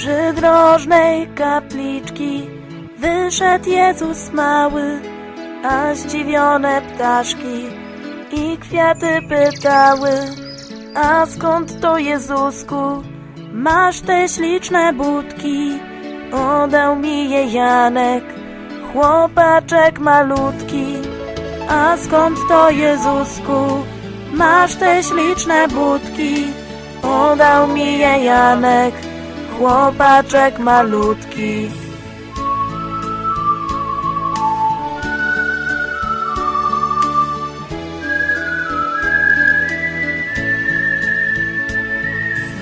przydrożnej kapliczki wyszedł Jezus mały, a zdziwione ptaszki i kwiaty pytały, a skąd to Jezusku masz te śliczne budki? Odał mi je Janek, chłopaczek malutki. A skąd to Jezusku masz te śliczne budki? Podał mi je Janek, chłopaczek malutki.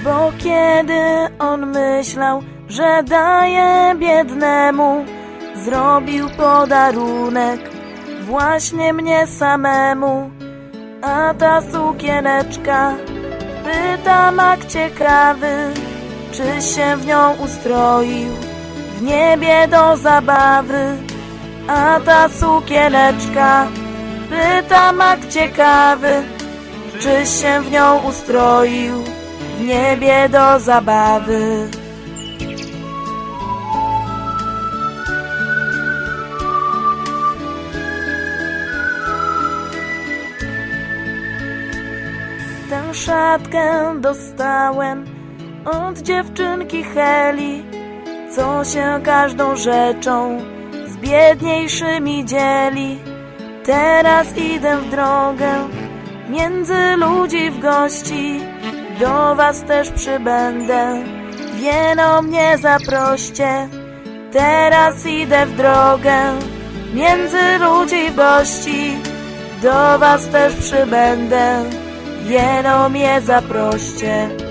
Bo kiedy on myślał, że daje biednemu, zrobił podarunek właśnie mnie samemu. A ta sukieneczka pyta mak ciekawy, czy się w nią ustroił w niebie do zabawy. A ta sukieneczka pyta mak ciekawy, czy się w nią ustroił w niebie do zabawy. Tę szatkę dostałem od dziewczynki Heli, co się każdą rzeczą z biedniejszymi dzieli. Teraz idę w drogę między ludzi w gości, do was też przybędę, wieno mnie zaproście. Teraz idę w drogę między ludzi w gości, do was też przybędę, jeno mnie zaproście.